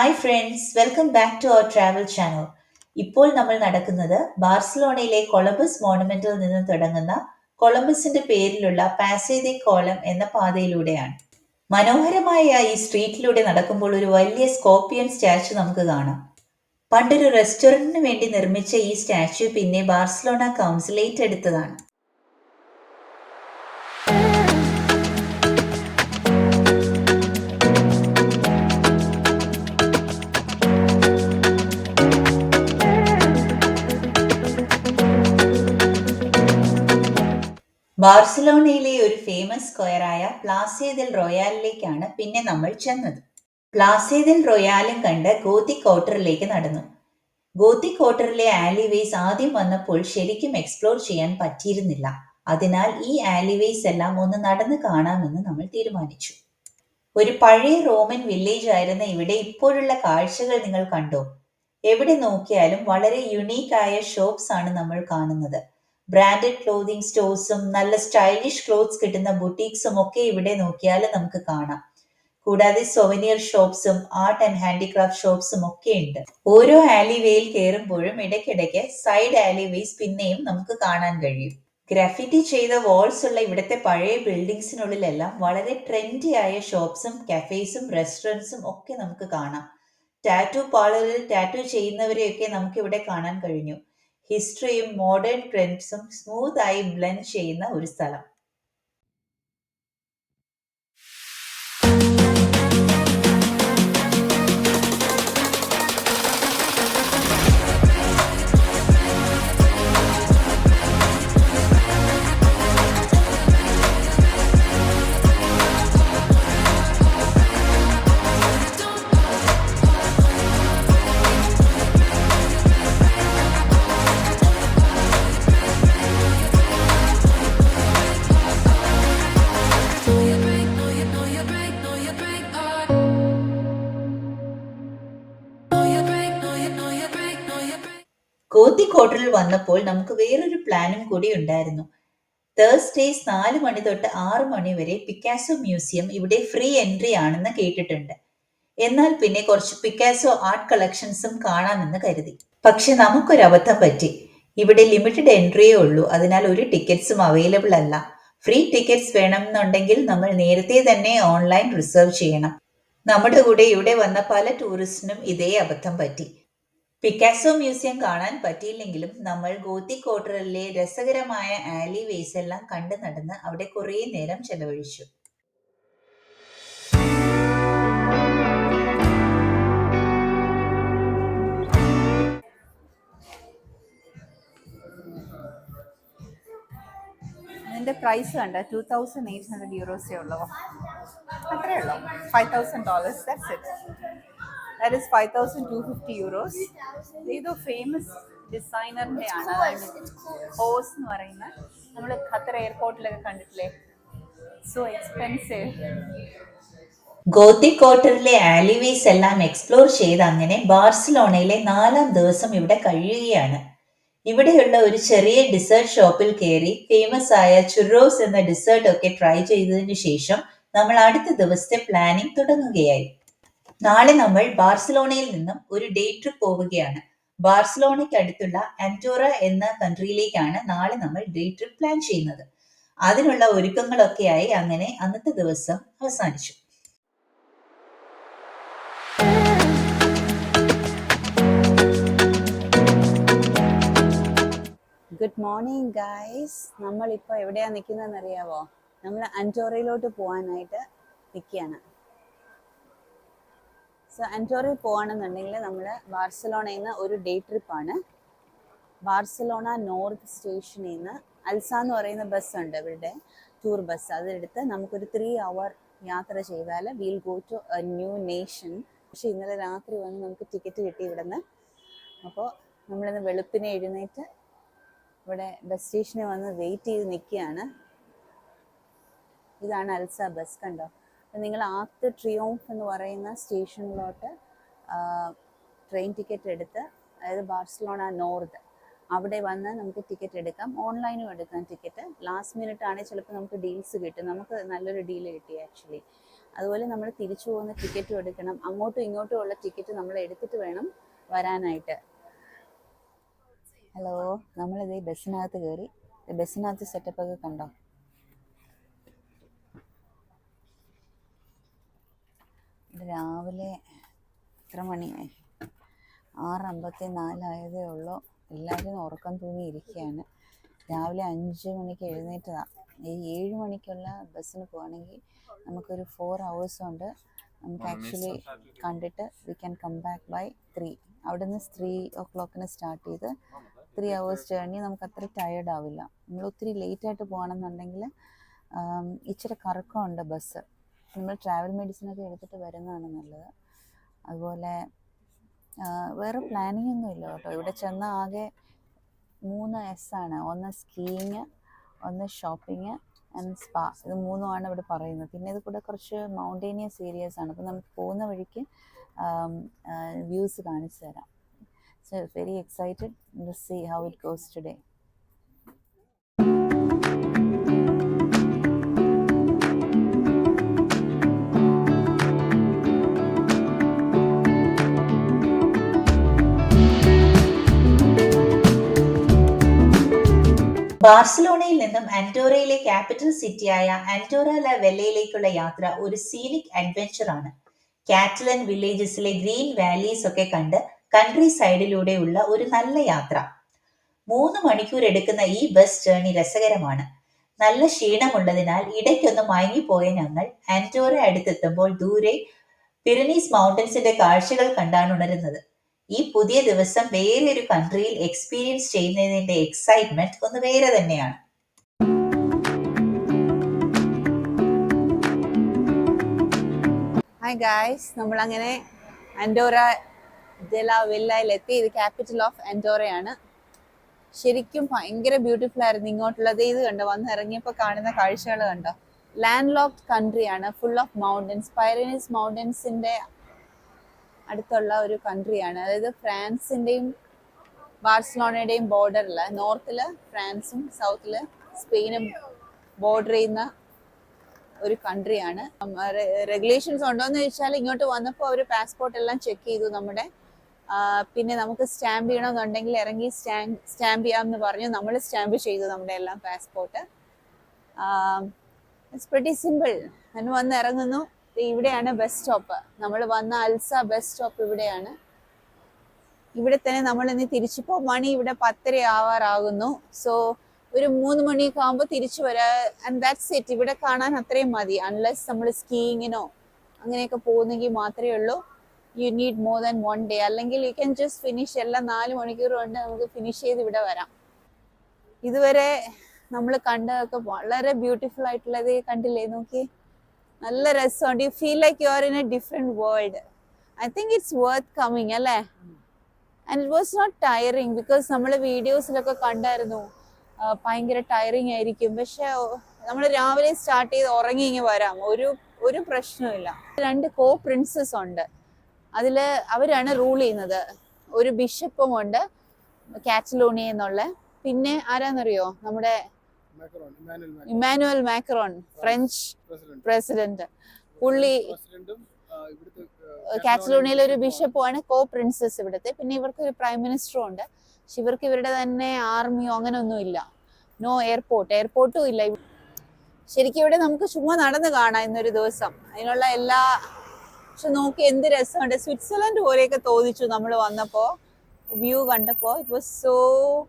Hi friends welcome back to our travel channel ഇപ്പോൾ നമ്മൾ നടക്കുന്നത് ബാർസലോണയിലെ കൊളംബസ് മോണുമെന്റിൽ നിന്ന് തുടങ്ങുന്ന കൊളംബസിന്റെ പേരിലുള്ള പാസേദി കോളം എന്ന പാതയിലൂടെയാണ്. മനോഹരമായ ഈ സ്ട്രീറ്റിലൂടെ നടക്കുമ്പോൾ ഒരു വലിയ സ്കോപ്പിയൻ സ്റ്റാച്ചു നമുക്ക് കാണാം. പണ്ടൊരു റെസ്റ്റോറന്റിന് വേണ്ടി നിർമ്മിച്ച ഈ സ്റ്റാച്ചു പിന്നെ ബാർസലോണ കൗൺസിൽ ഏറ്റെടുത്തതാണ് ബാർസലോണയിലെ ഒരു ഫേമസ് സ്ക്വയറായ പ്ലാസേദൽ റോയാലിലേക്കാണ് പിന്നെ നമ്മൾ ചെന്നത്. പ്ലാസേദൽ റോയാലും കണ്ട് ഗോത്തി ക്വാർട്ടറിലേക്ക് നടന്നു. ഗോത്തി ക്വാർട്ടറിലെ ആലിവേസ് ആദ്യം വന്നപ്പോൾ ശരിക്കും എക്സ്പ്ലോർ ചെയ്യാൻ പറ്റിയിരുന്നില്ല. അതിനാൽ ഈ ആലിവേസ് എല്ലാം ഒന്ന് നടന്ന് കാണാമെന്ന് നമ്മൾ തീരുമാനിച്ചു. ഒരു പഴയ റോമൻ വില്ലേജ് ആയിരുന്ന ഇവിടെ ഇപ്പോഴുള്ള കാഴ്ചകൾ നിങ്ങൾ കണ്ടോ? എവിടെ നോക്കിയാലും വളരെ യുണീക്കായ ഷോപ്സ് ആണ് നമ്മൾ കാണുന്നത്. ബ്രാൻഡഡ് ക്ലോതിങ് സ്റ്റോഴ്സും നല്ല സ്റ്റൈലിഷ് ക്ലോത്ത്സ് കിട്ടുന്ന ബുട്ടീക്സും ഒക്കെ ഇവിടെ നോക്കിയാൽ നമുക്ക് കാണാം. കൂടാതെ സൊവനിയർ ഷോപ്സും ആർട്ട് ആൻഡ് ഹാൻഡിക്രാഫ്റ്റ് ഷോപ്സും ഒക്കെ ഉണ്ട്. ഓരോ ആലിവേയിൽ കയറുമ്പോഴും ഇടയ്ക്കിടയ്ക്ക് സൈഡ് ആലിവേസ് പിന്നെയും നമുക്ക് കാണാൻ കഴിയും. ഗ്രാഫിറ്റി ചെയ്ത വാൾസ് ഉള്ള ഇവിടുത്തെ പഴയ ബിൽഡിങ്സിനുള്ളിലെല്ലാം വളരെ ട്രെൻഡി ആയ ഷോപ്സും കഫേസും റെസ്റ്റോറന്റ്സും ഒക്കെ നമുക്ക് കാണാം. ടാറ്റു പാർലറിൽ ടാറ്റു ചെയ്യുന്നവരെയൊക്കെ നമുക്ക് ഇവിടെ കാണാൻ കഴിഞ്ഞു. ഹിസ്റ്ററിയും മോഡേൺ ട്രെൻഡ്സും സ്മൂത്ത് ആയി ബ്ലെൻഡ് ചെയ്യുന്ന ഒരു സ്ഥലം. വന്നപ്പോൾ നമുക്ക് വേറൊരു പ്ലാനും കൂടി ഉണ്ടായിരുന്നു. തേഴ്സ്ഡേസ് നാല് മണി തൊട്ട് ആറ് മണി വരെ പിക്കാസോ മ്യൂസിയം ഇവിടെ ഫ്രീ എൻട്രി ആണെന്ന് കേട്ടിട്ടുണ്ട്. എന്നാൽ പിന്നെ കുറച്ച് പിക്കാസോ ആർട്ട് കളക്ഷൻസും കാണാമെന്ന് കരുതി. പക്ഷെ നമുക്കൊരു അബദ്ധം പറ്റി. ഇവിടെ ലിമിറ്റഡ് എൻട്രിയേ ഉള്ളൂ. അതിനാൽ ഒരു ടിക്കറ്റ്സും അവൈലബിൾ അല്ല. ഫ്രീ ടിക്കറ്റ്സ് വേണമെന്നുണ്ടെങ്കിൽ നമ്മൾ നേരത്തെ തന്നെ ഓൺലൈൻ റിസർവ് ചെയ്യണം. നമ്മുടെ കൂടെ ഇവിടെ വന്ന പല ടൂറിസ്റ്റിനും ഇതേ അബദ്ധം പറ്റി. പിക്കാസോ മ്യൂസിയം കാണാൻ പറ്റിയില്ലെങ്കിലും നമ്മൾ ഗോത്തി ക്വാർട്ടറിലെ രസകരമായ ആലി വേസ് എല്ലാം കണ്ടു നടന്ന് അവിടെ കുറേ നേരം ചെലവഴിച്ചു. അതിന്റെ പ്രൈസ് കണ്ട? ടു തൗസൻഡ് എയ്റ്റ് ഹൺഡ്രഡ് യൂറോസേ ഉള്ളൂ? അത്രേ ഉള്ളൂ? Five thousand dollars that's it that is five thousand two fifty euros ഇതോ ഫേമസ് ഡിസൈനറിന്റെ ആണ് ഹോസ് എന്ന് പറയുന്നത് നമ്മൾ ഖത്തർ എയർപോർട്ടിലൊക്കെ കണ്ടിട്ടില്ലേ? സോ എക്സ്പെൻസീവ് ഗോത്തി ക്വാർട്ടറിലെ ആലിവേസ് എല്ലാം എക്സ്പ്ലോർ ചെയ്ത് അങ്ങനെ ബാർസലോണയിലെ നാലാം ദിവസം ഇവിടെ കഴിയുകയാണ്. ഇവിടെയുള്ള ഒരു ചെറിയ ഡിസേർട്ട് ഷോപ്പിൽ കയറി ഫേമസ് ആയ ചുറോസ് എന്ന ഡിസേർട്ട് ഒക്കെ ട്രൈ ചെയ്തതിനു ശേഷം നമ്മൾ അടുത്ത ദിവസത്തെ പ്ലാനിംഗ് തുടങ്ങുകയായി. നാളെ നമ്മൾ ബാർസലോണയിൽ നിന്നും ഒരു ഡേ ട്രിപ്പ് പോവുകയാണ്. ബാർസലോണയ്ക്ക് അടുത്തുള്ള ആന്റോറ എന്ന കൺട്രിയിലേക്കാണ് നാളെ നമ്മൾ ഡേ ട്രിപ്പ് പ്ലാൻ ചെയ്യുന്നത്. അതിനുള്ള ഒരുക്കങ്ങളൊക്കെയായി അങ്ങനെ അന്നത്തെ ദിവസം അവസാനിച്ചു. ഗുഡ് മോർണിംഗ് ഗൈസ് നമ്മളിപ്പോൾ എവിടെയാണ് നിൽക്കുന്നതെന്ന് അറിയാവോ നമ്മൾ അന്റോറയിലോട്ട് പോകാനായിട്ട് നിൽക്കുകയാണ് സോ അന്റോറയിൽ പോകണമെന്നുണ്ടെങ്കിൽ നമ്മൾ ബാർസലോണയിൽ നിന്ന് ഒരു ഡേ ട്രിപ്പാണ്. ബാർസലോണ നോർത്ത് സ്റ്റേഷനിൽ നിന്ന് അൽസ എന്ന് പറയുന്ന ബസ്സുണ്ട് ഇവരുടെ ടൂർ ബസ് അതെടുത്ത് നമുക്കൊരു ത്രീ അവർ യാത്ര ചെയ്താൽ will go to a new nation പക്ഷെ ഇന്നലെ രാത്രി വന്ന് നമുക്ക് ടിക്കറ്റ് കിട്ടി ഇവിടുന്ന്. അപ്പോൾ നമ്മളിന്ന് വെളുപ്പിനെ എഴുന്നേറ്റ് ഇവിടെ ബസ് സ്റ്റേഷനിൽ വന്ന് വെയിറ്റ് ചെയ്ത് നിൽക്കുകയാണ്. ഇതാണ് അൽസ ബസ് കണ്ടോ? നിങ്ങൾ ആത്ത് ട്രിയോംഫ് എന്ന് പറയുന്ന സ്റ്റേഷനിലോട്ട് ട്രെയിൻ ടിക്കറ്റ് എടുത്ത് അതായത് ബാഴ്സലോണ നോർത്ത് അവിടെ വന്ന് നമുക്ക് ടിക്കറ്റ് എടുക്കാം. ഓൺലൈനും എടുക്കാം ടിക്കറ്റ്. ലാസ്റ്റ് മിനിറ്റ് ആണെങ്കിൽ ചിലപ്പോൾ നമുക്ക് ഡീൽസ് കിട്ടും. നമുക്ക് നല്ലൊരു ഡീൽ കിട്ടി ആക്ച്വലി അതുപോലെ നമ്മൾ തിരിച്ചു പോകുന്ന ടിക്കറ്റും എടുക്കണം. അങ്ങോട്ടും ഇങ്ങോട്ടും ഉള്ള ടിക്കറ്റ് നമ്മൾ എടുത്തിട്ട് വേണം വരാനായിട്ട്. ഹലോ നമ്മളിത് ബസ്സിനകത്ത് കയറി. ബസ്സിനകത്ത് സെറ്റപ്പ് ഒക്കെ കണ്ടോ? രാവിലെ എത്ര മണിയായി ആറ് അമ്പത്തി നാലായതേ ഉള്ളൂ. എല്ലാവരും ഉറക്കം തൂങ്ങി ഇരിക്കുകയാണ് രാവിലെ അഞ്ച് മണിക്ക് എഴുന്നേറ്റതാണ് ഈ ഏഴ് മണിക്കുള്ള ബസ്സിന് പോവുകയാണെങ്കിൽ നമുക്കൊരു ഫോർ ഹവേഴ്സ് ഉണ്ട്. നമുക്ക് ആക്ച്വലി കണ്ടിട്ട് we can come back by three അവിടെ നിന്ന് ത്രീ ഓ ക്ലോക്കിന് സ്റ്റാർട്ട് ചെയ്ത് ത്രീ ഹവേഴ്സ് ജേർണി നമുക്ക് അത്ര ടയേർഡ് ആവില്ല. നമ്മൾ ഒത്തിരി ലേറ്റ് ആയിട്ട് പോകണമെന്നുണ്ടെങ്കിൽ ഇച്ചിരി കറക്കമുണ്ട് ബസ്. നമ്മൾ ട്രാവൽ മെഡിസിൻ ഒക്കെ എടുത്തിട്ട് വരുന്നതാണ് നല്ലത്. അതുപോലെ വേറെ പ്ലാനിങ് ഒന്നും ഇല്ല കേട്ടോ. ഇവിടെ ചെന്ന ആകെ മൂന്ന് എസ് ആണ്. ഒന്ന് സ്കീയിങ് ഒന്ന് ഷോപ്പിംഗ് ആൻഡ് സ്പാ ഇത് മൂന്നുമാണ് ഇവിടെ പറയുന്നത്. പിന്നെ ഇത് കൂടെ കുറച്ച് മൗണ്ടേനിയസ് ഏരിയാസ് ആണ്. അപ്പോൾ നമുക്ക് പോകുന്ന വഴിക്ക് വ്യൂസ് കാണിച്ചു തരാം. So very excited see how it goes today ബാർസലോണയിൽ നിന്നും ആന്റോറയിലെ ക്യാപിറ്റൽ സിറ്റിയായ ആന്റോറ ല വെല്ലയിലേക്കുള്ള യാത്ര ഒരു സീനിക് അഡ്വഞ്ചർ ആണ്. കാറ്റലൻ വില്ലേജസിലെ ഗ്രീൻ വാലീസ് ഒക്കെ കണ്ട് കൺട്രി സൈഡിലൂടെയുള്ള ഒരു നല്ല യാത്ര. മൂന്ന് മണിക്കൂർ എടുക്കുന്ന ഈ ബസ് ജേർണി രസകരമാണ്. നല്ല ക്ഷീണമുള്ളതിനാൽ ഇടയ്ക്കൊന്ന് മയങ്ങിപ്പോയ ഞങ്ങൾ ആന്റോറ അടുത്തെത്തുമ്പോൾ ദൂരെ പിറനീസ് മൗണ്ടൻസിന്റെ കാഴ്ചകൾ കണ്ടാണ് ഉണരുന്നത് ഈ പുതിയ ദിവസം വേറൊരു കൺട്രിയിൽ എക്സ്പീരിയൻസ് ചെയ്യുന്നതിന്റെ എക്സൈറ്റ്മെന്റ് ഒന്ന് വേറെ തന്നെയാണ്. ഹായ് ഗായ്സ് നമ്മളങ്ങനെ അൻഡോറ ജല എത്തി ഇത് ക്യാപിറ്റൽ ഓഫ് അൻഡോറയാണ് ശരിക്കും ഭയങ്കര ബ്യൂട്ടിഫുൾ ആയിരുന്നു ഇങ്ങോട്ടുള്ളത്. ഇത് കണ്ടോ വന്ന് ഇറങ്ങിയപ്പോൾ കാണുന്ന കാഴ്ചകൾ കണ്ടോ? ലാൻഡ് ലോക്ഡ് കൺട്രിയാണ് ഫുൾ ഓഫ് മൗണ്ടൻസ് പൈറനീസ് മൗണ്ടൻസിന്റെ അടുത്തുള്ള ഒരു കൺട്രിയാണ് അതായത് ഫ്രാൻസിന്റെയും ബാഴ്സലോണയുടെയും ബോർഡറിൽ നോർത്തിൽ ഫ്രാൻസും സൗത്തിൽ സ്പെയിനും ബോർഡർ ചെയ്യുന്ന ഒരു കൺട്രിയാണ് റെഗുലേഷൻസ് ഉണ്ടോന്ന് ചോദിച്ചാൽ ഇങ്ങോട്ട് വന്നപ്പോൾ അവർ പാസ്പോർട്ട് എല്ലാം ചെക്ക് ചെയ്തു നമ്മുടെ. പിന്നെ നമുക്ക് സ്റ്റാമ്പ് ചെയ്യണമെന്നുണ്ടെങ്കിൽ ഇറങ്ങി സ്റ്റാമ്പ് സ്റ്റാമ്പ് ചെയ്യാമെന്ന് പറഞ്ഞു. നമ്മൾ സ്റ്റാമ്പ് ചെയ്തു നമ്മുടെ എല്ലാം പാസ്പോർട്ട് ഇറ്റ്സ് പ്രിറ്റി സിമ്പിൾ ഞാൻ വന്ന് ഇറങ്ങുന്നു. ഇവിടെയാണ് ബസ് സ്റ്റോപ്പ് നമ്മൾ വന്ന അൽസ ബസ് സ്റ്റോപ്പ് ഇവിടെയാണ്. ഇവിടെ തന്നെ നമ്മൾ ഇനി തിരിച്ചു പോകും. മണി ഇവിടെ പത്തര ആവാറാകുന്നു. സോ ഒരു മൂന്ന് മണിയൊക്കെ ആകുമ്പോൾ തിരിച്ചു വരാ. ആൻഡ് ദാറ്റ്സ് ഇറ്റ് ഇവിടെ കാണാൻ അത്രയും മതി. അൺലെസ് നമ്മൾ സ്കീയിങ്ങിനോ അങ്ങനെയൊക്കെ പോകുന്നെങ്കിൽ മാത്രമേ ഉള്ളൂ. You need more than one day അല്ലെങ്കിൽ യു ക്യാൻ ജസ്റ്റ് ഫിനിഷ് എല്ലാം നാല് മണിക്കൂർ കൊണ്ട് നമുക്ക് ഫിനിഷ് ചെയ്ത് ഇവിടെ വരാം. ഇതുവരെ നമ്മൾ കണ്ടതൊക്കെ വളരെ ബ്യൂട്ടിഫുൾ ആയിട്ടുള്ളത് കണ്ടില്ലേ? നോക്കി നല്ല രസമുണ്ട്. You feel like you are in a different world I think it's worth coming അല്ലേ? And it was not tiring because നമ്മൾ വീഡിയോസിലൊക്കെ കണ്ടായിരുന്നു. ഭയങ്കര ടയറിങ് ആയിരിക്കും. പക്ഷെ നമ്മൾ രാവിലെ സ്റ്റാർട്ട് ചെയ്ത് ഉറങ്ങി ഇങ്ങനെ വരാം. ഒരു ഒരു പ്രശ്നവുമില്ല. രണ്ട് കോ പ്രിൻസസ് ഉണ്ട്. അതിൽ അവരാണ് റൂൾ ചെയ്യുന്നത്. ഒരു ബിഷപ്പും ഉണ്ട്. കാറ്റലോണിയ എന്നുള്ള. പിന്നെ ആരാന്നറിയോ? നമ്മുടെ ഇമാനുവൽ മാക്രോൺ ഫ്രഞ്ച് പ്രസിഡന്റ് പുള്ളി കാറ്റലോണിയയിലെ ഒരു ബിഷപ്പുമാണ് കോ പ്രിൻസസ് ഇവിടുത്തെ. പിന്നെ ഇവർക്ക് ഒരു പ്രൈം മിനിസ്റ്ററും ഉണ്ട്. പക്ഷെ ഇവർക്ക് ഇവരുടെ തന്നെ ആർമിയോ അങ്ങനെ ഒന്നും ഇല്ല. നോ എയർപോർട്ട് എയർപോർട്ടും ഇല്ല. ശരിക്കും ഇവിടെ നമുക്ക് ചുമ്മാ നടന്ന് കാണാം ഇന്നൊരു ദിവസം. അതിനുള്ള എല്ലാ പക്ഷെ നോക്കി എന്ത് രസമുണ്ട്. സ്വിറ്റ്സർലൻഡ് പോലെയൊക്കെ തോന്നിച്ചു നമ്മൾ വന്നപ്പോ വ്യൂ കണ്ടപ്പോ. It was so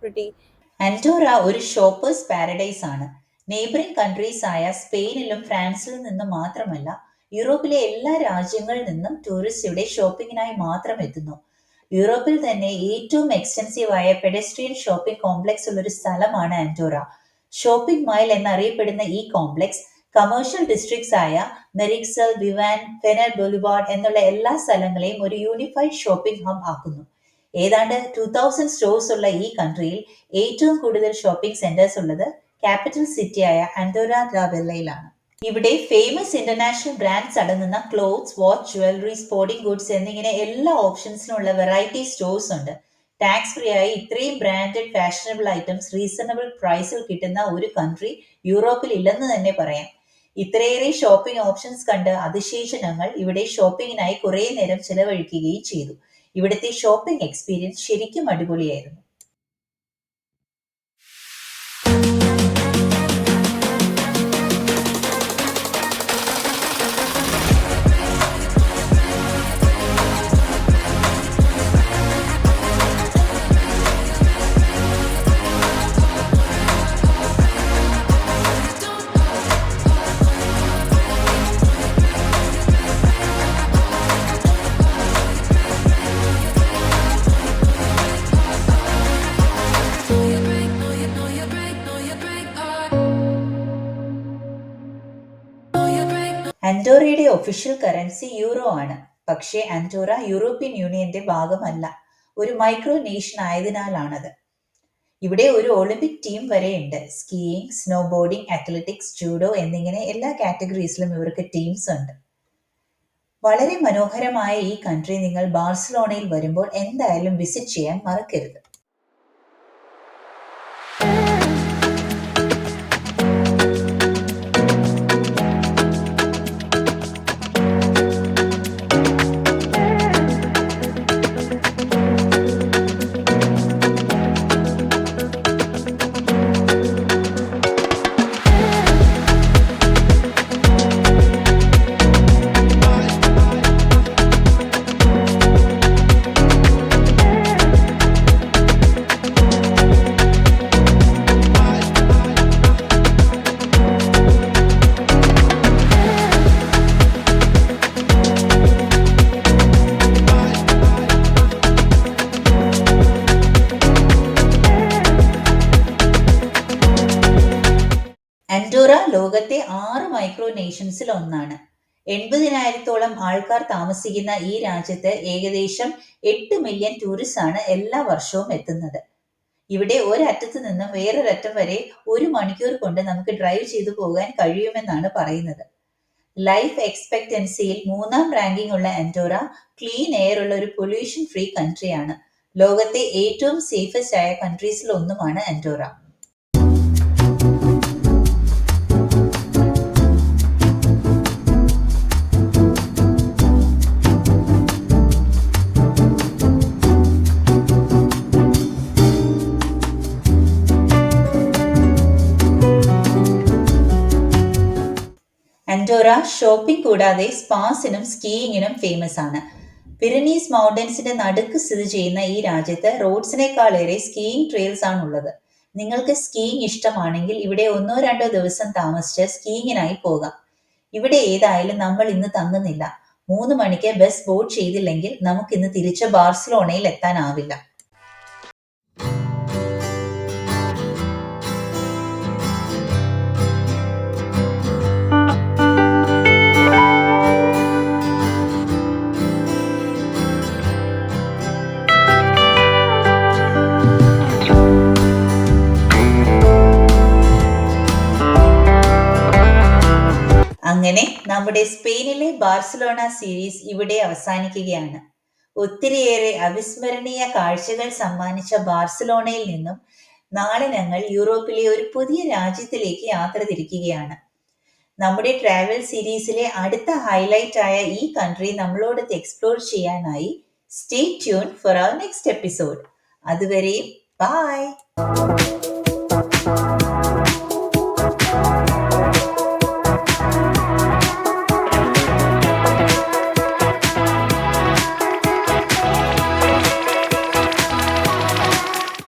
pretty Andorra ഒരു ഷോപ്പേഴ്സ് പാരഡൈസ് ആണ്. നെയ്ബറിംഗ് കൺട്രീസ് ആയ സ്പെയിനിലും ഫ്രാൻസിലും നിന്നും മാത്രമല്ല യൂറോപ്പിലെ എല്ലാ രാജ്യങ്ങളിൽ നിന്നും ടൂറിസ്റ്റ് ഇവിടെ ഷോപ്പിങ്ങിനായി മാത്രം എത്തുന്നു. യൂറോപ്പിൽ തന്നെ ഏറ്റവും എക്സ്റ്റൻസീവ് ആയ പെഡസ്ട്രിയൻ ഷോപ്പിംഗ് കോംപ്ലക്സ് ഉള്ള ഒരു സ്ഥലമാണ് ആൻഡോറ ഷോപ്പിംഗ് മൈൽ എന്നറിയപ്പെടുന്ന ഈ കോംപ്ലക്സ് കമേഴ്ഷ്യൽ ഡിസ്ട്രിക്ട്സ് ആയ മെറിക്സൽ വിവാൻ ഫെനൽ ബൊലിവാർഡ് എന്നുള്ള എല്ലാ സ്ഥലങ്ങളെയും ഒരു യൂണിഫൈഡ് ഷോപ്പിംഗ് ഹബ് ആക്കുന്നു. ഏതാണ്ട് ടു തൗസൻഡ് സ്റ്റോഴ്സ് ഉള്ള ഈ കൺട്രിയിൽ ഏറ്റവും കൂടുതൽ ഷോപ്പിംഗ് സെന്റേഴ്സ് ഉള്ളത് ക്യാപിറ്റൽ സിറ്റിയായ അൻഡോറ ഗാവെല്ലയിലാണ് ഇവിടെ ഫേമസ് ഇന്റർനാഷണൽ ബ്രാൻഡ്സ് അടങ്ങുന്ന clothes watch jewellery sporting goods എന്നിങ്ങനെ എല്ലാ ഓപ്ഷൻസിനുള്ള വെറൈറ്റി സ്റ്റോഴ്സ് ഉണ്ട്. ടാക്സ് ഫ്രീ ആയി ഇത്രയും ബ്രാൻഡഡ് ഫാഷനബിൾ ഐറ്റംസ് റീസണബിൾ പ്രൈസിൽ കിട്ടുന്ന ഒരു കൺട്രി യൂറോപ്പിൽ ഇല്ലെന്ന് തന്നെ പറയാം. ഇത്രയേറെ ഷോപ്പിംഗ് ഓപ്ഷൻസ് കണ്ട് അതിശേഷണങ്ങൾ ഇവിടെ ഷോപ്പിങ്ങിനായി കുറേ നേരം ചെലവഴിക്കുകയും ചെയ്തു. ഇവിടുത്തെ ഷോപ്പിംഗ് എക്സ്പീരിയൻസ് ശരിക്കും അടിപൊളിയായിരുന്നു. ആൻഡോറയുടെ ഒഫീഷ്യൽ കറൻസി യൂറോ ആണ്. പക്ഷേ ആൻഡോറ യൂറോപ്യൻ യൂണിയന്റെ ഭാഗമല്ല. ഒരു മൈക്രോ നേഷൻ ആയതിനാലാണത്. ഇവിടെ ഒരു ഒളിമ്പിക് ടീം വരെയുണ്ട്. Skiing snowboarding athletics judo എന്നിങ്ങനെ എല്ലാ കാറ്റഗറീസിലും ഇവർക്ക് ടീംസ് ഉണ്ട്. വളരെ മനോഹരമായ ഈ കൺട്രി നിങ്ങൾ ബാഴ്സലോണയിൽ വരുമ്പോൾ എന്തായാലും വിസിറ്റ് ചെയ്യാൻ മറക്കരുത്. ലോകത്തെ ആറ് മൈക്രോ നേഷൻസിൽ ഒന്നാണ്. എൺപതിനായിരത്തോളം ആൾക്കാർ താമസിക്കുന്ന ഈ രാജ്യത്ത് ഏകദേശം എട്ട് മില്യൺ ടൂറിസ്റ്റ് ആണ് എല്ലാ വർഷവും എത്തുന്നത്. ഇവിടെ ഒരറ്റത്ത് നിന്നും വേറൊരറ്റം വരെ ഒരു മണിക്കൂർ കൊണ്ട് നമുക്ക് ഡ്രൈവ് ചെയ്തു പോകാൻ കഴിയുമെന്നാണ് പറയുന്നത്. ലൈഫ് എക്സ്പെക്ടൻസിയിൽ മൂന്നാം റാങ്കിംഗ് ഉള്ള ആൻഡോറ ക്ലീൻ എയർ ഉള്ള ഒരു പൊല്യൂഷൻ ഫ്രീ കൺട്രിയാണ് ലോകത്തെ ഏറ്റവും സേഫസ്റ്റ് ആയ കൺട്രീസിൽ ഒന്നുമാണ് ആൻഡോറ ആൻഡോറ ഷോപ്പിംഗ് കൂടാതെ സ്പാസിനും സ്കീയിങ്ങിനും ഫേമസ് ആണ്. പിരനീസ് മൗണ്ടൻസിന്റെ നടുക്ക് സ്ഥിതി ചെയ്യുന്ന ഈ രാജ്യത്ത് റോഡ്സിനേക്കാളേറെ സ്കീയിങ് ട്രെയിൽസ് ആണ് ഉള്ളത് നിങ്ങൾക്ക് സ്കീയിങ് ഇഷ്ടമാണെങ്കിൽ ഇവിടെ ഒന്നോ രണ്ടോ ദിവസം താമസിച്ച് സ്കീയിങ്ങിനായി പോകാം. ഇവിടെ ഏതായാലും നമ്മൾ ഇന്ന് തങ്ങുന്നില്ല. മൂന്ന് മണിക്ക് ബസ് ബോർഡ് ചെയ്തില്ലെങ്കിൽ നമുക്ക് ഇന്ന് തിരിച്ച് ബാർസലോണയിൽ എത്താനാവില്ല. നമ്മുടെ സ്പെയിനിലെ ബാർസലോണ സീരീസ് ഇവിടെ അവസാനിക്കുകയാണ്. ഒത്തിരിയേറെ അവിസ്മരണീയ കാഴ്ചകൾ സമ്മാനിച്ച ബാർസലോണയിൽ നിന്നും നാളെ ഞങ്ങൾ യൂറോപ്പിലെ ഒരു പുതിയ രാജ്യത്തിലേക്ക് യാത്ര തിരിക്കുകയാണ്. നമ്മുടെ ട്രാവൽ സീരീസിലെ അടുത്ത ഹൈലൈറ്റ് ആയ ഈ കൺട്രി നമ്മളോട് എക്സ്പ്ലോർ ചെയ്യാനായി stay tune for our next episode അതുവരെയും ബൈ